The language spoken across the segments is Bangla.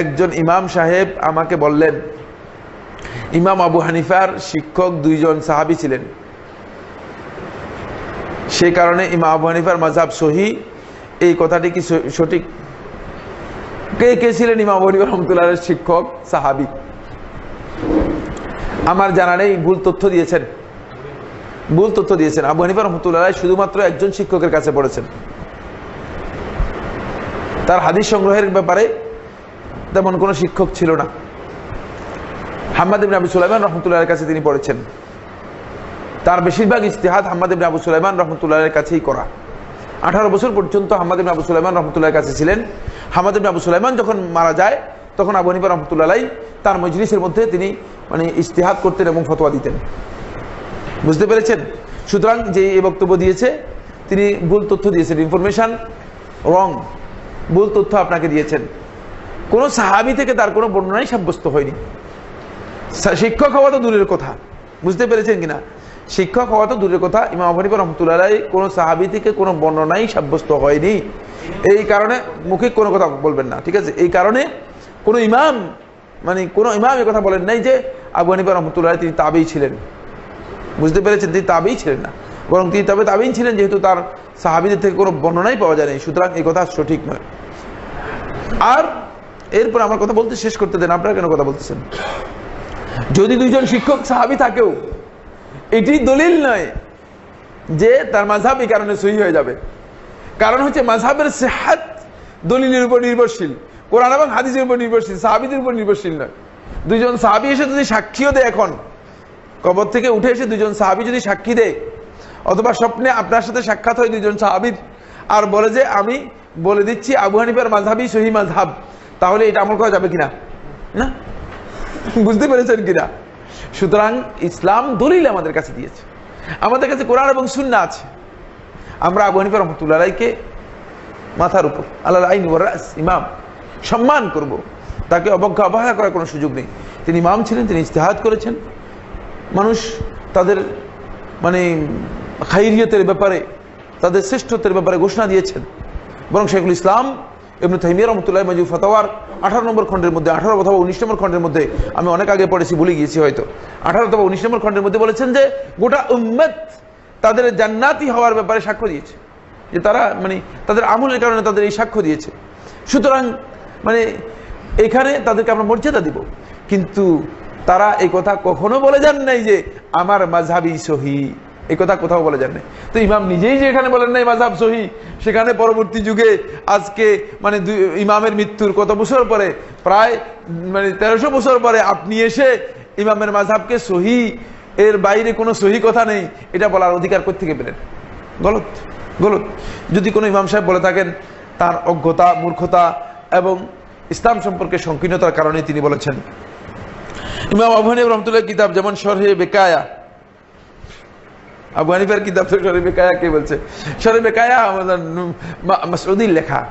একজন ইমাম সাহেব আমাকে বললেন, ইমাম আবু হানিফার শিক্ষক দুইজন সাহাবি ছিলেন। সেই কারণে ইমাম আবু হানিফার মাঝাব সহি, এই কথাটি কি সঠিক? কে কে ছিলেন ইমাম আবু হানিফা রহমতুল্লাহ শিক্ষক, সাহাবি? আমার জানা নেই, ভুল তথ্য দিয়েছেন। ভুল তথ্য দিয়েছেন। আবু হানিফা রহমতুল্লাহ শুধুমাত্র একজন শিক্ষকের কাছে পড়েছেন। তার হাদিস সংগ্রহের ব্যাপারে তেমন কোনো শিক্ষক ছিল না। হাম্মাদ ইবনে আবু সুলাইমান রহমতুল্লাহের কাছে তিনি পড়েছেন। তার বেশিরভাগ ইস্তেহাদ হাম্মাদ ইবনে আবু সুলাইমান রহমতুল্লাহের কাছেই করা। আঠারো বছর পর্যন্ত হাম্মাদ ইবনে আবু সুলাইমান রহমতুল্লাহের কাছে ছিলেন। হাম্মাদ ইবনে আবু সুলাইমান যখন মারা যায়, তখন আবু হানিফা রহমতুল্লাহ তার মজলিসের মধ্যে তিনি মানে ইস্তেহাদ করতেন এবং ফতোয়া দিতেন। বুঝতে পেরেছেন? সুতরাং যে এই বক্তব্য দিয়েছে, তিনি ভুল তথ্য দিয়েছেন ইনফরমেশন রং ভুল তথ্য আপনাকে দিয়েছেন। কোনো সাহাবি থেকে তার কোনো বর্ণনাই সাব্যস্ত হয়নি। শিক্ষক হওয়া তো দূরের কথা। বুঝতে পেরেছেন কিনা? শিক্ষক হওয়া তো দূরের কথা। ইমাম আবনিফা রহমতুল্লাহ কোনো সাহাবি থেকে কোনো বর্ণনাই সাব্যস্ত হয়নি। এই কারণে মুখে কোনো কথা বলবেন না, ঠিক আছে? এই কারণে কোনো ইমাম মানে কোনো ইমাম কথা বলেন নাই যে আবু হানিফা রহমতুল্লাহ তিনি তাবেই ছিলেন। বুঝতে পেরেছেন? তিনি তাবেই ছিলেন না। বরং তিনি তবে তাবেই ছিলেন যেহেতু তার সাহাবিদের থেকে কোনো বর্ণনাই পাওয়া যায়নি। সুতরাং এই কথা সঠিক নয়। আর এরপর আমার কথা বলতে শেষ করতে দেন, আপনারা কেন কথা বলতেছেন? যদি দুইজন শিক্ষক সাহাবি থাকেও, এটি দলিল নয় যে তার মাঝহাব এই কারণে সহি হয়ে যাবে। কারণ হচ্ছে মাঝহাবের সেহাত দলিলের উপর নির্ভরশীল, কোরআন এবং হাদিসের উপর নির্ভরশীল, সাহাবিদের উপর নির্ভরশীল নয়। দুইজন সাহাবি এসে যদি সাক্ষীও দেয় এখন, কবর থেকে উঠে এসে দুজন সাহাবি যদি সাক্ষী দেয়, অথবা স্বপ্নে আপনার সাথে সাক্ষাৎ হয় দুজন সাহাবির, আর বলে যে, আমি বলে দিচ্ছি আবু হানিফার মাঝহাবি সহি মাঝহাব তাহলে এটা আমল করা যাবে কিনা? না? বুঝতে পেরেছেন কিনা? সুতরাং ইসলাম দলিল আমাদের কাছে দিয়েছে। আমাদের কাছে কোরআন এবং সুন্না আছে। আমরা আবু হানিফা রহমতুল্লাহ আলাইকে মাথার উপর আল্লাহ আইন ইমাম, সম্মান করব। তাকে অবজ্ঞা, অবহেলা করার কোনো সুযোগ নেই। তিনি ইমাম ছিলেন, তিনি ইস্তেহাদ করেছেন। মানুষ তাদের মানে খাইরিয়তের ব্যাপারে, তাদের শ্রেষ্ঠত্বের ব্যাপারে ঘোষণা দিয়েছেন। বরং শেখুল ইসলাম এমনি তাইমিয়া রহমতুল্লাহ মজু ফতাওয়ার আঠারো নম্বর খণ্ডের মধ্যে, আঠারো অথবা উনিশ নম্বর খণ্ডের মধ্যে আমি অনেক আগে পড়েছি, ভুলে গিয়েছি হয়তো। আঠারো অথবা উনিশ নম্বর খণ্ডের মধ্যে বলেছেন যে, গোটা উম্মত তাদের জান্নাতি হওয়ার ব্যাপারে সাক্ষ্য দিয়েছে। যে তারা মানে তাদের আমলের কারণে তাদের এই সাক্ষ্য দিয়েছে। সুতরাং মানে এখানে তাদেরকে আমরা মর্যাদা দিব। কিন্তু তারা এই কথা কখনো বলে যান নাই যে, আমার মাঝহাবি সহি। এই কথা কোথাও বলে যান তো ইমাম নিজেই যে এখানে বলেন নাই মাঝহাব সহি, সেখানে পরবর্তী যুগে আজকে মানে ইমামের মৃত্যুর কত বছর পরে, প্রায় মানে তেরোশো বছর পরে আপনি এসে ইমামের মাঝাবকে সহি, এর বাইরে কোনো সহি কথা নেই, এটা বলার অধিকার কোথেকে পেলেন? গলত গলত। যদি কোনো ইমাম সাহেব বলে থাকেন, তার অজ্ঞতা, মূর্খতা এবং ইসলাম সম্পর্কে সংকীর্ণতার কারণে তিনি বলেছেন। ইমাম আবু হানিফ রহমতুল্লাহ কিতাব যেমন শরহে বেকায়া আবু হানিফার কিতাব তো শরহে বেকায়া কে বলছে? শরহে বেকায়া আমাদের নু- মা- লেখা।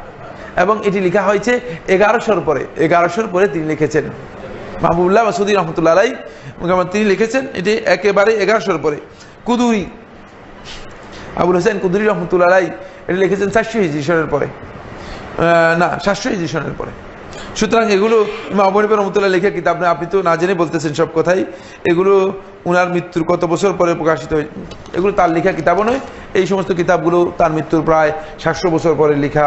এবং এটি লেখা হয়েছে এগারোশোর পরে। এগারোশোর পরে তিনি লিখেছেন। মাহবুবুল্লাহ মাসুদি রহমতুল্লাহ আলাই তিনি লিখেছেন, এটি একেবারে এগারোশোর পরে। কুদুরি। আবুল হোসেন কুদুরি রহমতুল্লাহ আলাই এটি লিখেছেন চারশো হিজিশনের পরে। না, সাতশো হিজিশনের পরে। সুতরাং এগুলো ইমাম আবু রহমতুল্লাহ লেখা কিতাব না আপনি তো না জেনে বলতেছেন সব কথাই। এগুলো উনার মৃত্যুর কত বছর পরে প্রকাশিত হয় এগুলো তার লেখা কিতাবও নয়। এই সমস্ত কিতাবগুলো তার মৃত্যুর প্রায় সাতশো বছর পরে লেখা